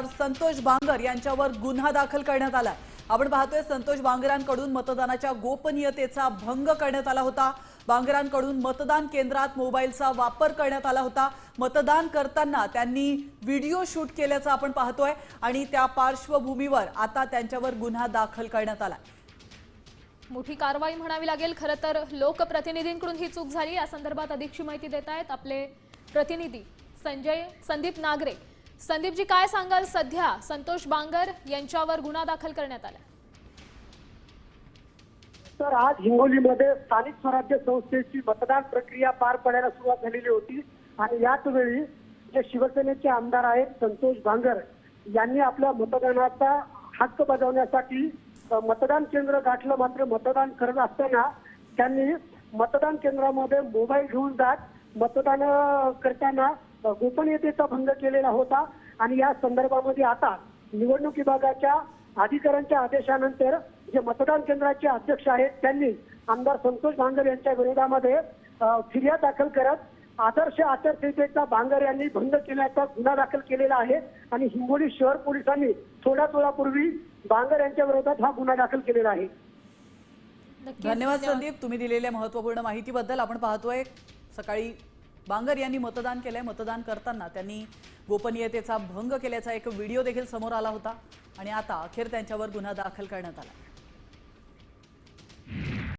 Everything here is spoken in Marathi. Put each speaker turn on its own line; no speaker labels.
आमदार संतोष बांगर यांच्यावर गुन्हा दाखल करण्यात आला आपण पाहतोय संतोष बांगरांकडून मतदानाच्या गोपनीयतेचा भंग करण्यात आला होता. बांगरांकडून मतदान केंद्रात मोबाईलचा वापर करण्यात आला होता. मतदान करताना त्यांनी व्हिडिओ शूट केल्याचं आपण पाहतोय आणि त्या पार्श्वभूमीवर आता त्यांच्यावर गुन्हा दाखल करण्यात आला
मोठी कारवाई म्हणावी लागेल खरं तर लोकप्रतिनिधींकडून ही चूक झाली. या संदर्भात अधिकची माहिती देत आहेत आपले प्रतिनिधी संजय संदीप नागरे. संदीपजी काय सांगाल सध्या? संतोष बांगर यांच्यावर गुन्हा दाखल करण्यात आला.
तर आज हिंगोलीमध्ये स्थानिक स्वराज्य संस्थेची मतदान प्रक्रिया पार पडायला सुरुवात झालेली होती. आणि याच वेळी जे शिवसेनेचे आमदार आहेत संतोष भांगर यांनी आपल्या मतदानाचा हक्क बजावण्यासाठी मतदान केंद्र गाठलं मात्र मतदान करत असताना त्यांनी मतदान केंद्रामध्ये मोबाईल घेऊन जात मतदान करताना गोपनीयतेचा भंग केलेला होता. आणि या संदर्भामध्ये आता निवडणूक विभागाच्या अधिकाऱ्यांच्या आदेशानंतर जे मतदान केंद्राचे अध्यक्ष आहेत त्यांनी आमदार संतोष भांगर यांच्या विरोधामध्ये फिर्याद दाखल करत आदर्श आचारसंहितेचा भांगर यांनी भंग केल्याचा गुन्हा दाखल केलेला आहे. आणि हिंगोली शहर पोलिसांनी थोड्याच वेळापूर्वी भांगर यांच्या विरोधात हा गुन्हा दाखल केलेला आहे.
धन्यवाद संदीप. तुम्ही दिलेल्या महत्त्वपूर्ण माहितीबद्दल आपण पाहतोय. सकाळी बांगर यांनी मतदान केलंय. मतदान करताना त्यांनी गोपनीयतेचा भंग केल्याचा एक व्हिडिओ देखील समोर आला होता. आणि आता अखेर त्यांच्यावर गुन्हा दाखल करण्यात आला.